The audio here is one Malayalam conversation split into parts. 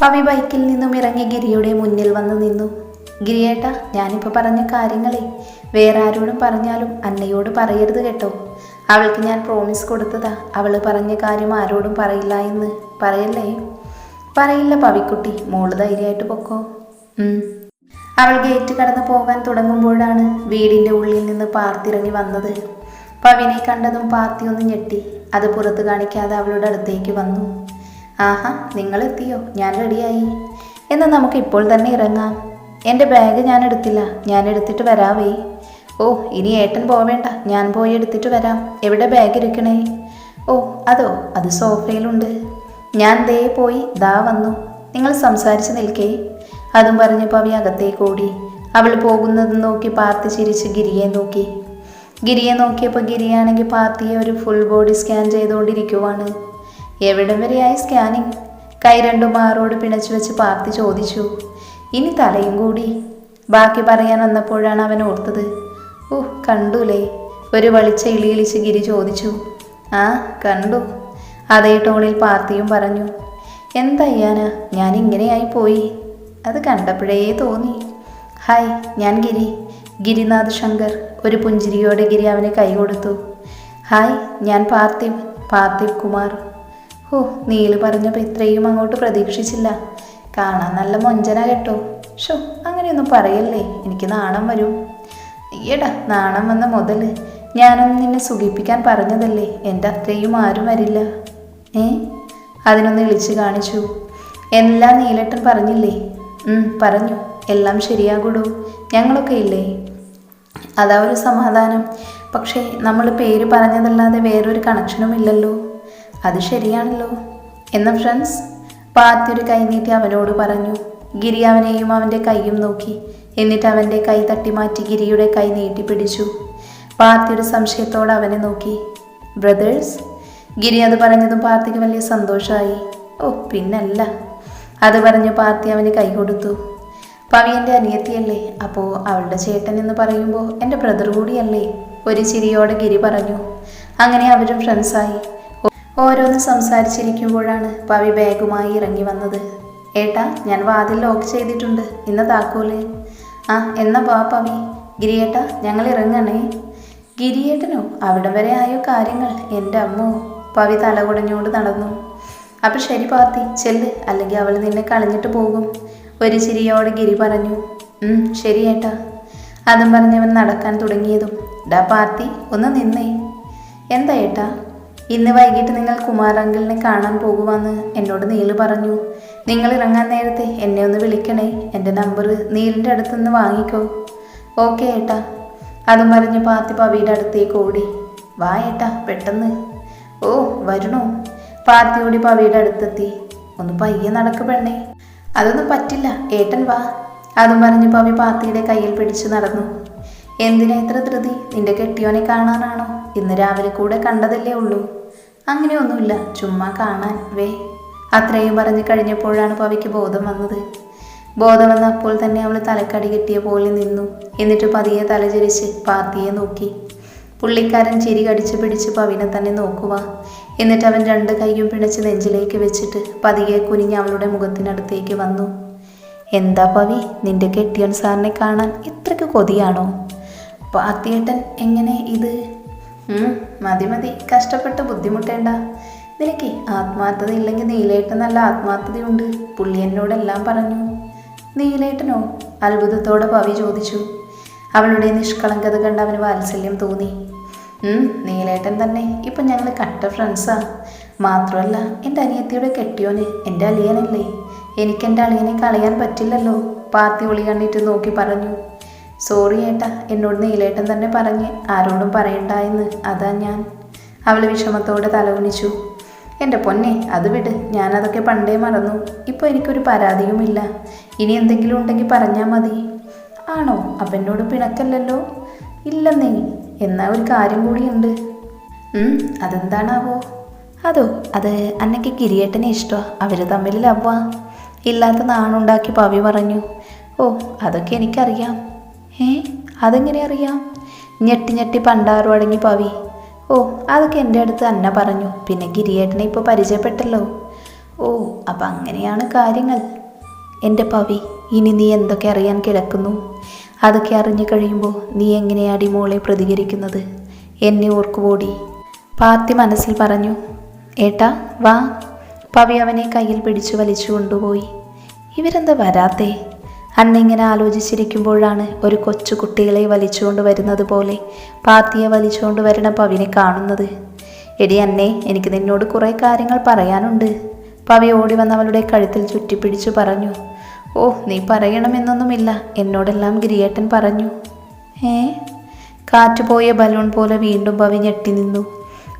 പവി ബൈക്കിൽ നിന്നും ഇറങ്ങി ഗിരിയുടെ മുന്നിൽ വന്ന് നിന്നു. ഗിരിയേട്ട ഞാനിപ്പോൾ പറഞ്ഞ കാര്യങ്ങളെ. വേറെ ആരോടും പറഞ്ഞാലും അന്നയോട് പറയരുത് കേട്ടോ. അവൾക്ക് ഞാൻ പ്രോമിസ് കൊടുത്തതാ. അവൾ പറഞ്ഞ കാര്യം ആരോടും പറയില്ല എന്ന്. പറയല്ലേ? പറയില്ല പവിക്കുട്ടി. മോൾ ധൈര്യമായിട്ട് പൊക്കോ. അവൾ ഗേറ്റ് കടന്ന് പോകാൻ തുടങ്ങുമ്പോഴാണ് വീടിന്റെ ഉള്ളിൽ നിന്ന് പാർത്തിറങ്ങി വന്നത്. പവിനെ കണ്ടതും പാർത്തി ഒന്ന് ഞെട്ടി. അത് പുറത്ത് കാണിക്കാതെ അവളുടെ അടുത്തേക്ക് വന്നു. ആഹാ നിങ്ങൾ എത്തിയോ ഞാൻ റെഡിയായി. എന്നാൽ നമുക്ക് ഇപ്പോൾ തന്നെ ഇറങ്ങാം. എന്റെ ബാഗ് ഞാൻ എടുത്തില്ല. ഞാൻ എടുത്തിട്ട് വരാവേ. ഓ ഇനി ഏട്ടൻ പോവേണ്ട. ഞാൻ പോയി എടുത്തിട്ട് വരാം. എവിടെ ബാഗ് ഇരിക്കണേ? ഓ അതോ അത് സോഫയിലുണ്ട്. ഞാൻ ദേ പോയി ദാ വന്നു. നിങ്ങൾ സംസാരിച്ച് നിൽക്കേ. അതും പറഞ്ഞ് പവി അകത്തേക്ക് ഓടി. അവൾ പോകുന്നത് നോക്കി പാർത്തി ചിരിച്ച് ഗിരിയെ നോക്കി. ഗിരിയെ നോക്കിയപ്പോൾ ഗിരിയാണെങ്കിൽ പാർത്തിയെ ഒരു ഫുൾ ബോഡി സ്കാൻ ചെയ്തുകൊണ്ടിരിക്കുവാണ്. എവിടം വരെയായി സ്കാനിങ് കൈ രണ്ടും മാറോട് പിണച്ചു വെച്ച് പാർത്തി ചോദിച്ചു. ഇനി തലയും കൂടി. ബാക്കി പറയാൻ വന്നപ്പോഴാണ് അവൻ ഓർത്തത്. ഓ കണ്ടൂലേ. ഒരു വളിച്ച ഇളിയിളിച്ച് ഗിരി ചോദിച്ചു. ആ കണ്ടു. അതേ ടോണിൽ പാർത്തിയും പറഞ്ഞു. എന്തയ്യാനാ ഞാൻ ഇങ്ങനെയായി പോയി. അത് കണ്ടപ്പോഴേ തോന്നി. ഹായ് ഞാൻ ഗിരി. ഗിരിനാഥ് ശങ്കർ. ഒരു പുഞ്ചിരിയോടെ ഗിരി അവനെ കൈ കൊടുത്തു. ഹായ് ഞാൻ പാർത്ഥിവ് പാർത്ഥിവ് കുമാർ ഓ നീൽ പറഞ്ഞപ്പോൾ ഇത്രയും അങ്ങോട്ട് പ്രതീക്ഷിച്ചില്ല. കാണാൻ നല്ല മൊഞ്ചന കേട്ടോ. ഷോ അങ്ങനെയൊന്നും പറയല്ലേ? എനിക്ക് നാണം വരും. ഈടാ നാണം വന്ന മുതൽ ഞാനൊന്ന് നിന്നെ സുഖിപ്പിക്കാൻ പറഞ്ഞതല്ലേ? എന്റെ അത്രയും ആരും വരില്ല. ഏ? അതിനൊന്ന് ഇളിച്ച് കാണിച്ചു. എല്ലാം നീലട്ടൻ പറഞ്ഞില്ലേ? പറഞ്ഞു. എല്ലാം ശരിയാകൂടൂ. ഞങ്ങളൊക്കെ ഇല്ലേ? അതാ ഒരു സമാധാനം. പക്ഷേ നമ്മൾ പേര് പറഞ്ഞതല്ലാതെ വേറൊരു കണക്ഷനും ഇല്ലല്ലോ. അത് ശരിയാണല്ലോ. എന്ന ഫ്രണ്ട്സ് പാത്തി ഒരു കൈ നീട്ടി അവനോട് പറഞ്ഞു. ഗിരി അവനെയും അവന്റെ കൈയും നോക്കി. എന്നിട്ട് അവന്റെ കൈ തട്ടി മാറ്റി ഗിരിയുടെ കൈ നീട്ടി പിടിച്ചു. പാർത്തിയുടെ സംശയത്തോടെ അവനെ നോക്കി. ബ്രദേഴ്സ് ഗിരി അത് പറഞ്ഞതും പാർത്തിക്ക് വലിയ സന്തോഷമായി ഓ പിന്നല്ല. അത് പറഞ്ഞ് പാർത്തി അവന് കൈ കൊടുത്തു. പവി എന്റെ അനിയത്തിയല്ലേ? അപ്പോൾ അവളുടെ ചേട്ടൻ എന്ന് പറയുമ്പോൾ എന്റെ ബ്രദർ കൂടിയല്ലേ? ഒരു ചിരിയോടെ ഗിരി പറഞ്ഞു. അങ്ങനെ അവരും ഫ്രണ്ട്സായി. ഓരോന്ന് സംസാരിച്ചിരിക്കുമ്പോഴാണ് പവി ബാഗുമായി ഇറങ്ങി വന്നത്. ഏട്ടാ ഞാൻ വാതിൽ ലോക്ക് ചെയ്തിട്ടുണ്ട്. ഇന്ന് താക്കൂലേ. ആ എന്നാ വാ പവി. ഗിരിയേട്ടാ ഞങ്ങൾ ഇറങ്ങണേ. ഗിരിയേട്ടനോ? അവിടെ വരെ ആയോ കാര്യങ്ങൾ? എന്റെ അമ്മോ. പവി തലകുടഞ്ഞുകൊണ്ട് നടന്നു. അപ്പം ശരി പാർത്തി ചെല്ല്. അല്ലെങ്കിൽ അവൾ നിന്നെ കളഞ്ഞിട്ട് പോകും. ഒരു ചിരിയോടെ ഗിരി പറഞ്ഞു. ശരി ഏട്ടാ. അതും പറഞ്ഞവൻ നടക്കാൻ തുടങ്ങിയതും. ഡാ പാർത്തി ഒന്ന് നിന്നേ. എന്താ ഏട്ടാ? ഇന്ന് വൈകിട്ട് നിങ്ങൾ കുമാരങ്കിളിനെ കാണാൻ പോകുവാന്ന് എന്നോട് നീൽ പറഞ്ഞു. നിങ്ങൾ ഇറങ്ങാൻ നേരത്തെ എന്നെ ഒന്ന് വിളിക്കണേ. എന്റെ നമ്പർ നീലിന്റെ അടുത്തുനിന്ന് വാങ്ങിക്കോ. ഓക്കെ ഏട്ടാ. അതും പറഞ്ഞ് പാത്തി പവിയുടെ അടുത്തേക്ക് ഓടി. വാ ഏട്ടാ പെട്ടെന്ന്. ഓ വരണോ. പാത്തി ഓടി പവിയുടെ അടുത്തെത്തി. ഒന്ന് പയ്യെ നടക്ക് പെണ്ണേ. അതൊന്നും പറ്റില്ല. ഏട്ടൻ വാ. അതും പറഞ്ഞ് പവി പാത്തിയുടെ കയ്യിൽ പിടിച്ചു നടന്നു. എന്തിനാ ഇത്ര ധൃതി? നിന്റെ കെട്ടിയോനെ കാണാനാണോ? ഇന്ന് രാവിലെ കൂടെ കണ്ടതല്ലേ ഉള്ളൂ. അങ്ങനെയൊന്നുമില്ല ചുമ്മാ കാണാൻ. വേ. അത്രയും പറഞ്ഞു കഴിഞ്ഞപ്പോഴാണ് പവിക്ക് ബോധം വന്നത്. ബോധം വന്ന അപ്പോൾ തന്നെ അവൾ തലക്കടി കെട്ടിയ പോലെ നിന്നു. എന്നിട്ട് പതിയെ തലചരിച്ച് പാത്തിയെ നോക്കി. പുള്ളിക്കാരൻ ചിരി കടിച്ചു പിടിച്ച് പവിനെ തന്നെ നോക്കുക. എന്നിട്ട് അവൻ രണ്ട് കൈയും പിണച്ച് നെഞ്ചിലേക്ക് വെച്ചിട്ട് പതിയെ കുനിഞ്ഞ് അവളുടെ മുഖത്തിനടുത്തേക്ക് വന്നു. എന്താ പവി? നിന്റെ കെട്ടിയൻ സാറിനെ കാണാൻ ഇത്രയ്ക്ക് കൊതിയാണോ? പാത്തിയേട്ടൻ എങ്ങനെ ഇത്? മതി മതി. കഷ്ടപ്പെട്ട് ബുദ്ധിമുട്ടേണ്ട. നിനക്ക് ആത്മാർത്ഥത ഇല്ലെങ്കിൽ നീലേട്ടൻ നല്ല ആത്മാർത്ഥതയുണ്ട്. പുള്ളി എന്നോടെല്ലാം പറഞ്ഞു. നീലേട്ടനോ? അത്ഭുതത്തോടെ പവി ചോദിച്ചു. അവളുടെ നിഷ്കളങ്കത കണ്ട് അവന് വാത്സല്യം തോന്നി. നീലേട്ടൻ തന്നെ. ഇപ്പം ഞങ്ങൾ കട്ട ഫ്രണ്ട്സാ മാത്രമല്ല എന്റെ അനിയത്തിയുടെ കെട്ടിയോന് എന്റെ അളിയനല്ലേ? എനിക്ക് എന്റെ അളിയനെ കളയാൻ പറ്റില്ലല്ലോ. പാർത്തി ഒളി കണ്ടിട്ട് നോക്കി പറഞ്ഞു. സോറി ഏട്ടാ എന്നോട് നീലേട്ടൻ തന്നെ പറഞ്ഞ് ആരോടും പറയണ്ട എന്ന്. അതാ ഞാൻ. അവൾ വിഷമത്തോടെ തലകുനിച്ചു. എന്റെ പൊന്നെ അത് വിട്. ഞാനതൊക്കെ പണ്ടേ മറന്നു. ഇപ്പോൾ എനിക്കൊരു പരാതിയുമില്ല. ഇനി എന്തെങ്കിലും ഉണ്ടെങ്കിൽ പറഞ്ഞാൽ മതി. ആണോ? അപ്പം എന്നോട് പിണക്കല്ലല്ലോ? ഇല്ലെന്നേ എന്നാൽ ഒരു കാര്യം കൂടിയുണ്ട്. അതെന്താണാവോ? അതോ അത് അന്നയ്ക്ക് കിരിയേട്ടനെ ഇഷ്ടമാണ് അവർ തമ്മിൽ ലവ്വാ. ഇല്ലാത്ത നാണുണ്ടാക്കി പവി പറഞ്ഞു. ഓ അതൊക്കെ എനിക്കറിയാം. ഏ? അതെങ്ങനെ അറിയാം? ഞെട്ടി ഞെട്ടി പണ്ടാറു അടങ്ങി പവി. ഓ അതൊക്കെ എന്റെ അടുത്ത് അന്ന പറഞ്ഞു. പിന്നെ ഗിരിയേട്ടനെ ഇപ്പോൾ പരിചയപ്പെട്ടല്ലോ. ഓ അപ്പം അങ്ങനെയാണ് കാര്യങ്ങൾ. എന്റെ പവി ഇനി നീ എന്തൊക്കെ അറിയാൻ കിടക്കുന്നു? അതൊക്കെ അറിഞ്ഞു കഴിയുമ്പോൾ നീ എങ്ങനെയാടി മോളെ പ്രതികരിക്കുന്നത്? എന്നെ ഓർക്കുപോടി പാത്തി മനസ്സിൽ പറഞ്ഞു. ഏട്ടാ വാ. പവി അവനെ കയ്യിൽ പിടിച്ചു വലിച്ചു കൊണ്ടുപോയി. ഇവരെന്താ വരാത്തേ? അന്നിങ്ങനെ ആലോചിച്ചിരിക്കുമ്പോഴാണ് ഒരു കൊച്ചു കുട്ടികളെ വലിച്ചുകൊണ്ട് വരുന്നത് പോലെ പാത്തിയെ വലിച്ചുകൊണ്ട് വരണ പവിനെ കാണുന്നത്. എടി അന്നേ എനിക്ക് നിന്നോട് കുറേ കാര്യങ്ങൾ പറയാനുണ്ട്. പവി ഓടി വന്നവളുടെ കഴുത്തിൽ ചുറ്റിപ്പിടിച്ചു പറഞ്ഞു ഓ നീ പറയണമെന്നൊന്നുമില്ല. എന്നോടെല്ലാം ഗിരിയേട്ടൻ പറഞ്ഞു. ഏ? കാറ്റുപോയ ബലൂൺ പോലെ വീണ്ടും പവി ഞെട്ടി നിന്നു.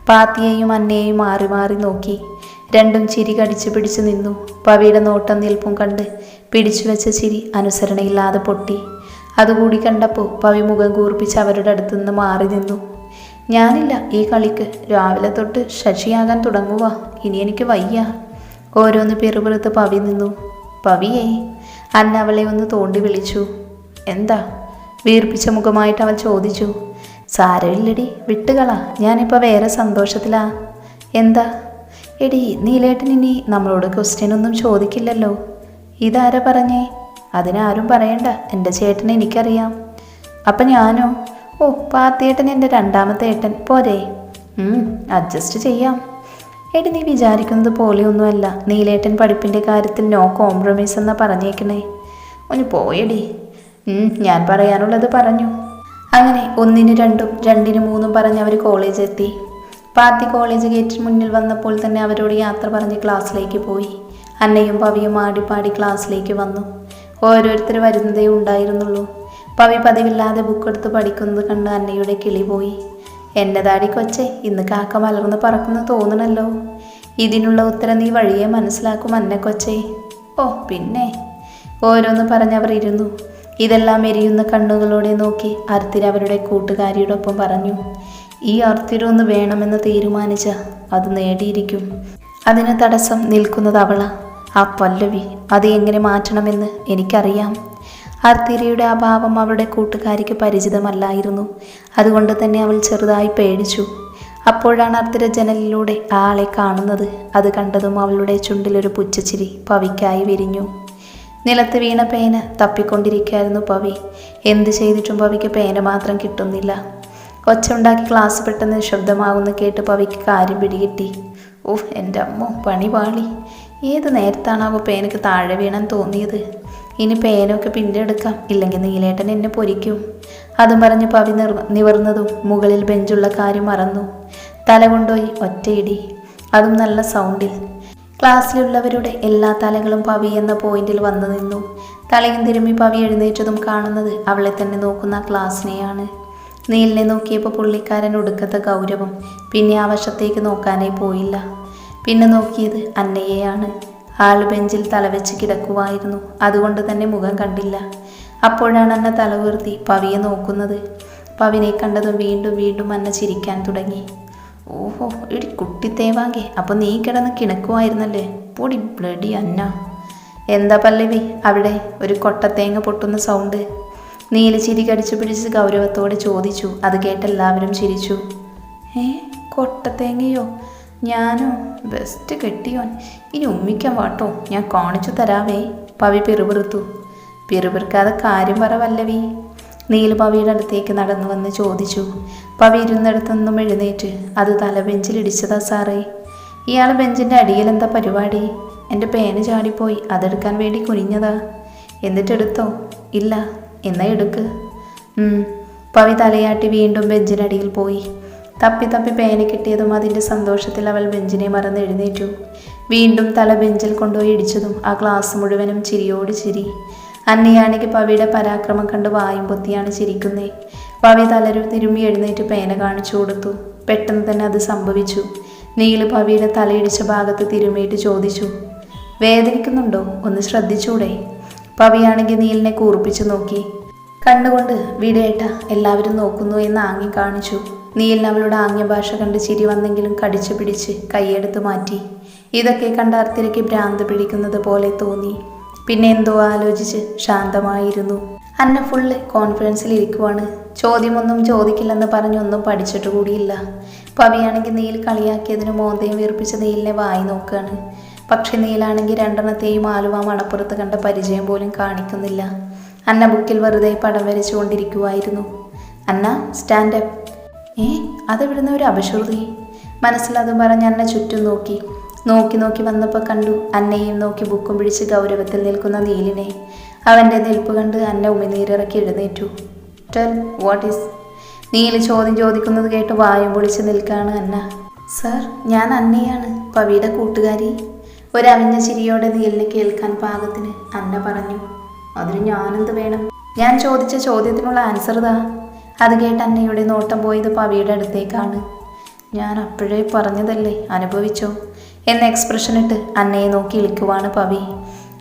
പാത്തിയെയും അന്നയെയും മാറി മാറി നോക്കി. രണ്ടും ചിരി കടിച്ചു പിടിച്ചു നിന്നു. പവിയുടെ നോട്ടം നിൽപ്പും കണ്ട് പിടിച്ചു വെച്ച ചിരി അനുസരണയില്ലാതെ പൊട്ടി. അതുകൂടി കണ്ടപ്പോൾ പവി മുഖം കൂർപ്പിച്ച് അവരുടെ അടുത്തുനിന്ന് മാറി നിന്നു. ഞാനില്ല ഈ കളിക്ക്. രാവിലെ തൊട്ട് ശശിയാകാൻ തുടങ്ങുക ഇനി എനിക്ക് വയ്യ. ഓരോന്ന് പിറുപിറുത്ത് പവി നിന്നു. പവിയേ. അന്ന അവളെ ഒന്ന് തോണ്ടി വിളിച്ചു. എന്താ? വീർപ്പിച്ച മുഖമായിട്ട് അവൾ ചോദിച്ചു. സാരമില്ലടി വിട്ടുകളാ. ഞാനിപ്പോൾ വേറെ സന്തോഷത്തിലാ. എന്താ? എടി നീലേട്ടൻ ഇനി നമ്മളോട് ക്വസ്റ്റ്യൻ ഒന്നും ചോദിക്കില്ലല്ലോ. ഇതാരാ പറഞ്ഞേ? അതിനാരും പറയണ്ട. എന്റെ ചേട്ടൻ എനിക്കറിയാം. അപ്പം ഞാനോ? ഓ പാർത്തിയേട്ടൻ എന്റെ രണ്ടാമത്തെ ഏട്ടൻ. പോരെ. അഡ്ജസ്റ്റ് ചെയ്യാം. എടി നീ വിചാരിക്കുന്നത് പോലെയൊന്നുമല്ല. നീലേട്ടൻ പഠിപ്പിന്റെ കാര്യത്തിൽ നോ കോംപ്രമൈസ് എന്നാ പറഞ്ഞേക്കണേ. ഒന്ന് പോയടി. ഞാൻ പറയാനുള്ളത് പറഞ്ഞു. അങ്ങനെ ഒന്നിന് രണ്ടും രണ്ടിന് മൂന്നും പറഞ്ഞ് അവർ കോളേജ് പാർട്ടി കോളേജ് ഗേറ്റിന് മുന്നിൽ വന്നപ്പോൾ തന്നെ അവരോട് യാത്ര പറഞ്ഞ് ക്ലാസ്സിലേക്ക് പോയി. അന്നയും പവിയും ആടിപ്പാടി ക്ലാസ്സിലേക്ക് വന്നു. ഓരോരുത്തർ വരുന്നതേ ഉണ്ടായിരുന്നുള്ളൂ. പവി പതിവില്ലാതെ ബുക്കെടുത്ത് പഠിക്കുന്നത് കണ്ട് അന്നയുടെ കിളി പോയി. എന്റെ താടി കൊച്ചെ ഇന്ന് കാക്ക മലർന്ന് പറക്കുന്നു തോന്നണല്ലോ. ഇതിനുള്ള ഉത്തരം നീ വഴിയെ മനസ്സിലാക്കും അന്ന കൊച്ചേ. ഓ പിന്നെ? ഓരോന്ന് പറഞ്ഞവർ ഇരുന്നു. ഇതെല്ലാം എരിയുന്ന കണ്ണുകളോടെ നോക്കി അർത്തിര അവരുടെ കൂട്ടുകാരിയോടൊപ്പം പറഞ്ഞു. ഈ അർത്തിരൊന്ന് വേണമെന്ന് തീരുമാനിച്ച അത് നേടിയിരിക്കും. അതിന് തടസ്സം നിൽക്കുന്നത് അവളാ. ആ പല്ലവി അത് എങ്ങനെ മാറ്റണമെന്ന് എനിക്കറിയാം. അർത്തിരയുടെ അഭാവം അവളുടെ കൂട്ടുകാരിക്ക് പരിചിതമല്ലായിരുന്നു. അതുകൊണ്ട് തന്നെ അവൾ ചെറുതായി പേടിച്ചു. അപ്പോഴാണ് അർത്തിര ജനലിലൂടെ ആളെ കാണുന്നത്. അത് കണ്ടതും അവളുടെ ചുണ്ടിലൊരു പുച്ഛച്ചിരി പവിക്കായി വിരിഞ്ഞു. നിലത്ത് വീണ പേന തപ്പിക്കൊണ്ടിരിക്കുകയായിരുന്നു പവി. എന്ത് ചെയ്തിട്ടും പവിക്ക് പേന മാത്രം കിട്ടുന്നില്ല. ഒച്ച ഉണ്ടാക്കി ക്ലാസ് പെട്ടെന്ന് ശബ്ദമാകുന്നു കേട്ട് പവിക്ക് കാര്യം പിടികിട്ടി. ഓഹ് എന്റെ അമ്മ പണി പാളി. ഏത് നേരത്താണാവോ പേനക്ക് താഴെ വീണാൻ തോന്നിയത്? ഇനി പേനൊക്കെ പിന്നെ എടുക്കാം ഇല്ലെങ്കിൽ നീലേട്ടൻ എന്നെ പൊരിക്കും. അതും പറഞ്ഞ് പവി നിർ നിവർന്നതും മുകളിൽ ബെഞ്ചുള്ള കാര്യം മറന്നു. തല കൊണ്ടുപോയി ഒറ്റയിടി. അതും നല്ല സൗണ്ടിൽ. ക്ലാസ്സിലുള്ളവരുടെ എല്ലാ തലകളും പവി എന്ന പോയിന്റിൽ വന്നു നിന്നു. തലയും തിരുമ്മി പവി എഴുന്നേറ്റതും കാണുന്നത് അവളെ തന്നെ നോക്കുന്ന ക്ലാസ്സിനെയാണ്. നീലിനെ നോക്കിയപ്പോൾ പുള്ളിക്കാരൻ ഒടുക്കത്തെ ഗൗരവം പിന്നെ ആ വശത്തേക്ക് നോക്കാനേ പോയില്ല. പിന്നെ നോക്കിയത് അന്നയെയാണ്. ആൾ ബെഞ്ചിൽ തലവെച്ച് കിടക്കുമായിരുന്നു അതുകൊണ്ട് തന്നെ മുഖം കണ്ടില്ല. അപ്പോഴാണ് അന്ന തല ഉയർത്തി പവിയെ നോക്കുന്നത്. പവിനെ കണ്ടതും വീണ്ടും വീണ്ടും അന്ന ചിരിക്കാൻ തുടങ്ങി. ഓഹോ ഇടി കുട്ടി തേവാങ്കെ അപ്പോൾ നീ കിടന്ന് കിണക്കുമായിരുന്നല്ലേ പൊടി ബ്ലഡി അന്ന. എന്താ പല്ലവി അവിടെ ഒരു കൊട്ടത്തേങ്ങ പൊട്ടുന്ന സൗണ്ട്? നീല ചിരി കടിച്ചു പിടിച്ച് ഗൗരവത്തോടെ ചോദിച്ചു. അത് കേട്ട് എല്ലാവരും ചിരിച്ചു. ഏ കൊട്ടത്തേങ്ങയോ? ഞാനോ? ബെസ്റ്റ് കെട്ടിയോൻ. ഇനി ഉമ്മിക്കാൻ വാട്ടോ. ഞാൻ കാണിച്ചു തരാവേ. പവി പിറുപിറുത്തു. പിറുപിറുക്കാതെ കാര്യം പറ നീൽ പവിയുടെ അടുത്തേക്ക് നടന്നു വന്ന് ചോദിച്ചു. പവി ഇരുന്നിടത്തുനിന്നും എഴുന്നേറ്റ്. അത് തലബെഞ്ചിലിടിച്ചതാ സാറേ. ഇയാൾ ബെഞ്ചിന്റെ അടിയിൽ എന്താ പരിപാടി? എന്റെ പേന് ചാടിപ്പോയി. അതെടുക്കാൻ വേണ്ടി കുനിഞ്ഞതാ. എന്നിട്ടെടുത്തോ? ഇല്ല. എന്നാ എടുക്ക്. പവി തലയാട്ടി വീണ്ടും ബെഞ്ചിനടിയിൽ പോയി. തപ്പി തപ്പി പേന കിട്ടിയതും അതിന്റെ സന്തോഷത്തിൽ അവൾ ബെഞ്ചിനെ മറന്ന് എഴുന്നേറ്റു. വീണ്ടും തല ബെഞ്ചിൽ കൊണ്ടുപോയി ഇടിച്ചതും ആ ക്ലാസ് മുഴുവനും ചിരിയോട് ചിരി. അന്നയാണെങ്കിൽ പവിയുടെ പരാക്രമം കണ്ട് വായും പൊത്തിയാണ് ചിരിക്കുന്നേ. പവി തലരു തിരുമ്പി എഴുന്നേറ്റ് പേന കാണിച്ചു കൊടുത്തു. പെട്ടെന്ന് തന്നെ അത് സംഭവിച്ചു. നീൽ പവിയുടെ തലയിടിച്ച ഭാഗത്ത് തിരുമ്മിയിട്ട് ചോദിച്ചു വേദനിക്കുന്നുണ്ടോ? ഒന്ന് ശ്രദ്ധിച്ചൂടെ? പവിയാണെങ്കിൽ നീലിനെ കൂർപ്പിച്ചു നോക്കി. കണ്ണുകൊണ്ട് വീടേട്ട എല്ലാവരും നോക്കുന്നു എന്ന് ആംഗ്യം കാണിച്ചു. നീലിന് അവളുടെ ആംഗ്യ ഭാഷ കണ്ട് ചിരി വന്നെങ്കിലും കടിച്ചു പിടിച്ച് കൈയെടുത്ത് മാറ്റി. ഇതൊക്കെ കണ്ട അർത്തിരയ്ക്ക് ഭ്രാന്ത് പിടിക്കുന്നത് പോലെ തോന്നി. പിന്നെ എന്തോ ആലോചിച്ച് ശാന്തമായിരുന്നു. അന്ന ഫുള്ള് കോൺഫിഡൻസിൽ ഇരിക്കുവാണ്. ചോദ്യമൊന്നും ചോദിക്കില്ലെന്ന് പറഞ്ഞൊന്നും പഠിച്ചിട്ട് കൂടിയില്ല. പവിയാണെങ്കിൽ നീൽ കളിയാക്കിയതിന് മോന്തയും വീർപ്പിച്ച നീലിനെ വായി നോക്കുകയാണ് പക്ഷെ നീലാണെങ്കിൽ രണ്ടെണ്ണത്തെയും ആലുവ മണപ്പുറത്ത് കണ്ട പരിചയം പോലും കാണിക്കുന്നില്ല. അന്ന ബുക്കിൽ വെറുതെ പടം വരച്ചുകൊണ്ടിരിക്കുവായിരുന്നു. അന്ന സ്റ്റാൻഡപ്പ് ഏ അതെവിടുന്ന ഒരു അപശ്രുതി? മനസ്സിലത് പറഞ്ഞ് അന്ന ചുറ്റും നോക്കി. നോക്കി നോക്കി വന്നപ്പോൾ കണ്ടു അന്നയും നോക്കി ബുക്കും പിടിച്ച് ഗൗരവത്തിൽ നിൽക്കുന്ന നീലിനെ. അവന്റെ നിൽപ്പ് കണ്ട് അന്ന ഉമിനീരിറക്കി എഴുന്നേറ്റു. ടെൽ വാട്ട് ഈസ് നീൽ ചോദ്യം ചോദിക്കുന്നത് കേട്ട് വായും പൊളിച്ച് നിൽക്കുകയാണ് അന്ന. സർ ഞാൻ അന്നയാണ് പവിയുടെ കൂട്ടുകാരി. ഒരവിഞ്ഞ ചിരിയോടെ നീലിന് കേൾക്കാൻ പാകത്തിന് അന്ന പറഞ്ഞു അതിന് ഞാനെന്ത് വേണം? ഞാൻ ചോദിച്ച ചോദ്യത്തിനുള്ള ആൻസർ താ അത് കേട്ട് അന്നയുടെ നോട്ടം പോയത് പവിയുടെ അടുത്തേക്കാണ്. ഞാൻ അപ്പോഴേ പറഞ്ഞതല്ലേ അനുഭവിച്ചോ? എന്ന എക്സ്പ്രഷൻ ഇട്ട് അന്നയെ നോക്കി ഇളിക്കുവാണ് പവി.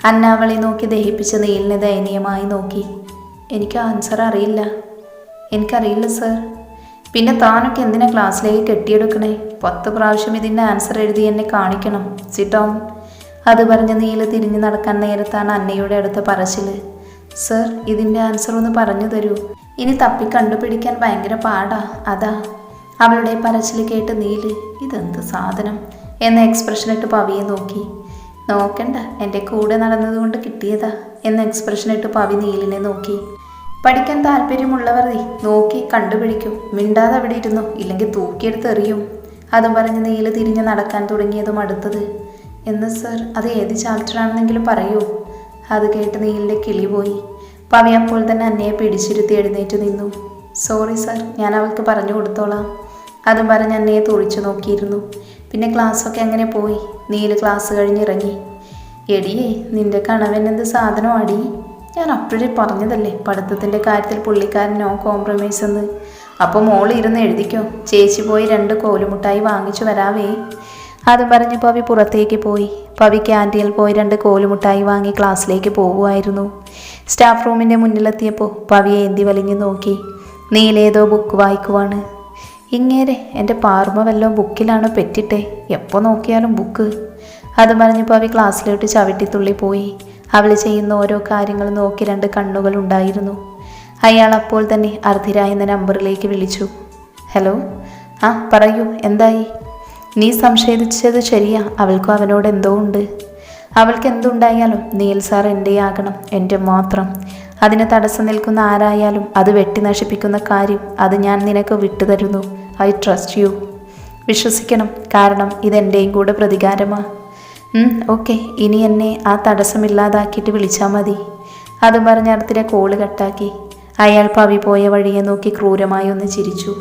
അന്ന അവളെ നോക്കി ദഹിപ്പിച്ച നീലിനെ ദയനീയമായി നോക്കി. എനിക്ക് ആൻസർ അറിയില്ല. എനിക്കറിയില്ല സർ പിന്നെ താനൊക്കെ എന്തിനാ ക്ലാസ്സിലേക്ക് കെട്ടിയെടുക്കണേ? പത്ത് പ്രാവശ്യം ഇതിന്റെ ആൻസർ എഴുതി എന്നെ കാണിക്കണം. സിറ്റോം അത് പറഞ്ഞ് നീല തിരിഞ്ഞു നടക്കാൻ നേരത്താണ് അന്നയുടെ അടുത്ത പറച്ചിൽ. സർ ഇതിന്റെ ആൻസർ ഒന്ന് പറഞ്ഞു തരൂ. ഇനി തപ്പി കണ്ടുപിടിക്കാൻ ഭയങ്കര പാടാ. അതാ. അവളുടെ പറച്ചിൽ കേട്ട് നീൽ ഇതെന്ത് സാധനം? എന്ന എക്സ്പ്രഷൻ ഇട്ട് പവിയെ നോക്കി. നോക്കണ്ട എന്റെ കൂടെ നടന്നതുകൊണ്ട് കിട്ടിയതാ എന്ന എക്സ്പ്രഷൻ ഇട്ട് പവി നീലിനെ നോക്കി. പഠിക്കാൻ താല്പര്യമുള്ളവർ നീ നോക്കി കണ്ടുപിടിക്കും. മിണ്ടാതെ അവിടെ ഇരുന്നു ഇല്ലെങ്കിൽ തൂക്കിയെടുത്ത് എറിയും അതും പറഞ്ഞ് നീൽ തിരിഞ്ഞ് നടക്കാൻ തുടങ്ങിയതും അടുത്തത്. എന്ന് സർ അത് ഏത് ചാപ്റ്ററാണെന്നെങ്കിലും പറയൂ. അത് കേട്ട് നീലിന്റെ കിളി പോയി. പവി അപ്പോൾ തന്നെ അന്നയെ പിടിച്ചിരുത്തി എഴുന്നേറ്റ് നിന്നു. സോറി സർ ഞാൻ അവൾക്ക് പറഞ്ഞു കൊടുത്തോളാം. അതും പറഞ്ഞ് അന്നയെ തുറിച്ചു നോക്കിയിരുന്നു. പിന്നെ ക്ലാസ്സൊക്കെ അങ്ങനെ പോയി? Neil class കഴിഞ്ഞിറങ്ങി. എടിയേ നിന്റെ കണവൻ എന്ത് സാധനം അടി ഞാൻ അപ്പോഴേ പറഞ്ഞതല്ലേ പഠിത്തത്തിന്റെ കാര്യത്തിൽ പുള്ളിക്കാരൻ നോ കോംപ്രമൈസ് എന്ന്. അപ്പോൾ മോൾ ഇരുന്ന് എഴുതിക്കോ. ചേച്ചി പോയി രണ്ട് കോലുമുട്ടായി വാങ്ങിച്ചു വരാവേ. അതും പറഞ്ഞ് പവി പുറത്തേക്ക് പോയി. പവി ക്യാന്റീനിൽ പോയി രണ്ട് കോലുമുട്ടായി വാങ്ങി ക്ലാസ്സിലേക്ക് പോകുമായിരുന്നു സ്റ്റാഫ് റൂമിന്റെ മുന്നിലെത്തിയപ്പോൾ പവിയെ എന്തി വലിഞ്ഞു നോക്കി. നീലേതോ ബുക്ക് വായിക്കുവാണ്. ഇങ്ങേരെ എന്റെ പാർമ വല്ലതും ബുക്കിലാണ് പെറ്റിട്ടെ? എപ്പോൾ നോക്കിയാലും ബുക്ക് അത് പറഞ്ഞ് പവി ക്ലാസ്സിലോട്ട് ചവിട്ടിത്തുള്ളി പോയി. അവൾ ചെയ്യുന്ന ഓരോ കാര്യങ്ങൾ നോക്കി രണ്ട് കണ്ണുകൾ ഉണ്ടായിരുന്നു. അയാൾ അപ്പോൾ തന്നെ അർദ്ധിര എന്ന നമ്പറിലേക്ക് വിളിച്ചു. ഹലോ? ആ പറയൂ. എന്തായി? നീ സംശയിച്ചത് ശരിയാ. അവൾക്കും അവനോട് എന്തോ ഉണ്ട്. അവൾക്ക് എന്തുണ്ടായാലും നീൽ സാർ എന്റെ ആകണം എന്റെ മാത്രം. അതിന് തടസ്സം നിൽക്കുന്ന ആരായാലും അത് വെട്ടി നശിപ്പിക്കുന്ന കാര്യം അത് ഞാൻ നിനക്ക് വിട്ടുതരുന്നു ഐ ട്രസ്റ്റ് യു. വിശ്വസിക്കണം കാരണം ഇതെന്റെയും കൂടെ പ്രതികാരമാണ് ഓക്കെ. ഇനി എന്നെ ആ തടസ്സമില്ലാതാക്കിയിട്ട് വിളിച്ചാൽ മതി. അതും പറഞ്ഞ് അടുത്തിടെ കോൾ കട്ടാക്കി. അയാൾ പവി പോയ വഴിയെ നോക്കി ക്രൂരമായി ഒന്ന് ചിരിച്ചു.